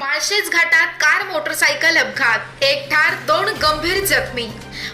माळशेज घाटात car motorcycle अपघात. एक ठार दोन गंभीर जखमी.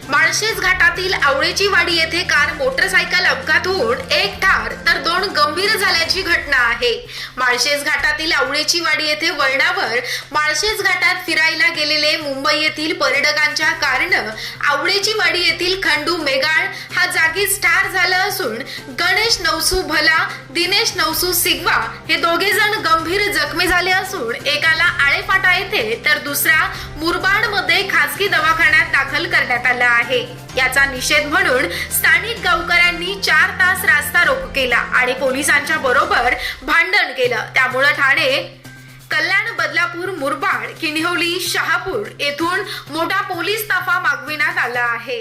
माळशेज घाटातील आवळेची वाडी येथे कार मोटरसायकल अपघात होऊन एक ठार तर दोन गंभीर झाल्याची घटना आहे. माळशेज घाटातील आवळेची वाडी येथे वळणावर माळशेज घाटात फिरायला गेलेले मुंबई येथील पर्यटकांच्या कारनं आवळेची वाडी येथील खंडू मेगाळ हा जागीच ठार झाला असून गणेश नवसू भला दिनेश नवसू सिगवा हे दोघे जण गंभीर जखमी झाले असून एकाला फाटा येथे तर दुसरा मुरबाडमध्ये खासगी दवाखान्यात दाखल करण्यात आला आहे. याचा निषेध म्हणून स्थानिक गावकऱ्यांनी चार तास रास्ता रोको केला आणि पोलिसांच्या बरोबर भांडण केलं. त्यामुळे ठाणे कल्याण बदलापूर मुरबाड किन्हवली शहापूर येथून मोठा पोलीस ताफा मागविण्यात आला आहे.